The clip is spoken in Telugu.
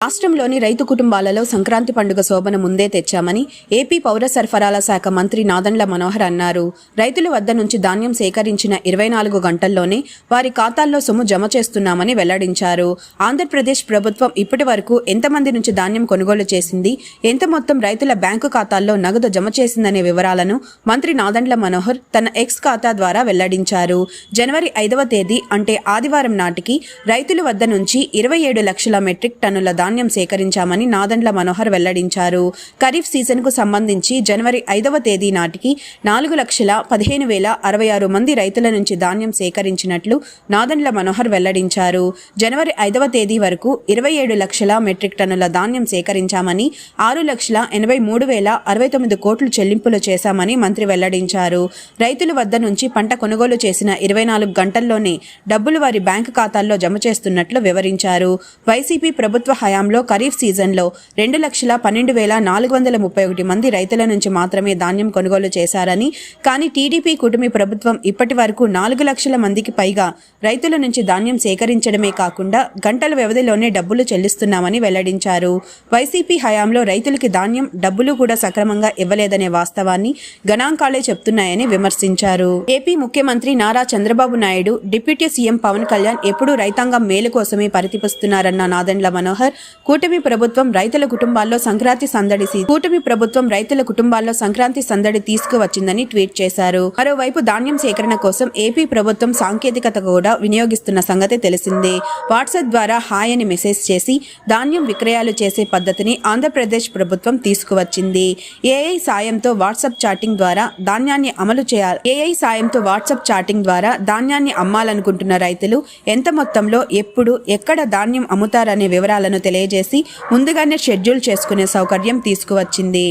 రాష్ట్రంలోని రైతు కుటుంబాలలో సంక్రాంతి పండుగ శోభన ముందే తెచ్చామని ఏపీ పౌర సరఫరాల శాఖ మంత్రి నాదండ్ల మనోహర్ అన్నారు. రైతుల వద్ద నుంచి ధాన్యం సేకరించిన ఇరవై నాలుగు గంటల్లోనే వారి ఖాతాల్లో సొమ్ము జమ చేస్తున్నామని వెల్లడించారు. ఆంధ్రప్రదేశ్ ప్రభుత్వం ఇప్పటి వరకు ఎంతమంది నుంచి ధాన్యం కొనుగోలు చేసింది ఎంత మొత్తం రైతుల బ్యాంకు ఖాతాల్లో నగదు జమ చేసిందనే వివరాలను మంత్రి నాదండ్ల మనోహర్ తన ఎక్స్ ఖాతా ద్వారా వెల్లడించారు. జనవరి ఐదవ తేదీ అంటే ఆదివారం నాటికి రైతుల వద్ద నుంచి ఇరవై ఏడు లక్షల మెట్రిక్ టన్నుల ధాన్యం సేకరించామని నాదండ్ల మనోహర్ వెల్లడించారు. ఖరీఫ్ సీజన్కు సంబంధించి జనవరి ఐదవ తేదీ నాటికి నాలుగు లక్షల పదిహేను వేల అరవై ఆరు మంది రైతుల నుంచి ధాన్యం సేకరించినట్లు నాదండ్ల మనోహర్ వెల్లడించారు. జనవరి ఐదవ తేదీ వరకు ఇరవై ఏడు లక్షల మెట్రిక్ టన్నుల ధాన్యం సేకరించామని ఆరు లక్షల ఎనభై మూడు వేల అరవై తొమ్మిది కోట్లు చెల్లింపులు చేశామని మంత్రి వెల్లడించారు. రైతుల వద్ద నుంచి పంట కొనుగోలు చేసిన ఇరవై నాలుగు గంటల్లోనే డబ్బులు వారి బ్యాంకు ఖాతాల్లో జమ చేస్తున్నట్లు వివరించారు. వైసీపీ ప్రభుత్వ హయా హయాంలో ఖరీఫ్ సీజన్లో రెండు లక్షల పన్నెండు వేల నాలుగు వందల ముప్పై ఒకటి మంది రైతుల నుంచి మాత్రమే ధాన్యం కొనుగోలు చేశారని కానీ టీడీపీ కుటుంబీ ప్రభుత్వం ఇప్పటి వరకు నాలుగు లక్షల మందికి పైగా రైతుల నుంచి ధాన్యం సేకరించడమే కాకుండా గంటల వ్యవధిలోనే డబ్బులు చెల్లిస్తున్నామని వెల్లడించారు. వైసీపీ హయాంలో రైతులకి ధాన్యం డబ్బులు కూడా సక్రమంగా ఇవ్వలేదనే వాస్తవాన్ని గణాంకాలే చెప్తున్నాయని విమర్శించారు. ఏపీ ముఖ్యమంత్రి నారా చంద్రబాబు నాయుడు డిప్యూటీ సీఎం పవన్ కళ్యాణ్ ఎప్పుడూ రైతాంగం మేలు కోసమే పరితిపిస్తున్నారన్న నాదెండ్ల మనోహర్ కూటమి ప్రభుత్వం రైతుల కుటుంబాల్లో సంక్రాంతి సందడి కూటమి ప్రభుత్వం రైతుల కుటుంబాల్లో సంక్రాంతి సందడి తీసుకువచ్చిందని ట్వీట్ చేశారు. మరోవైపు ధాన్యం సేకరణ కోసం ఏపీ ప్రభుత్వం సాంకేతికత కూడా వినియోగిస్తున్న సంగతి తెలిసిందే. వాట్సాప్ ద్వారా హాయ్ అని మెసేజ్ చేసి ధాన్యం విక్రయాలు చేసే పద్ధతిని ఆంధ్రప్రదేశ్ ప్రభుత్వం తీసుకువచ్చింది. ఏఐ సాయంతో వాట్సాప్ చాటింగ్ ద్వారా ధాన్యాన్ని అమలు చేయాలి ఏఐ సాయంతో వాట్సాప్ చాటింగ్ ద్వారా ధాన్యాన్ని అమ్మాలనుకుంటున్న రైతులు ఎంత మొత్తంలో ఎప్పుడు ఎక్కడ ధాన్యం అమ్ముతారనే వివరాలను తెలియ తెలియజేసి ముందుగానే షెడ్యూల్ చేసుకునే సౌకర్యం తీసుకువచ్చింది.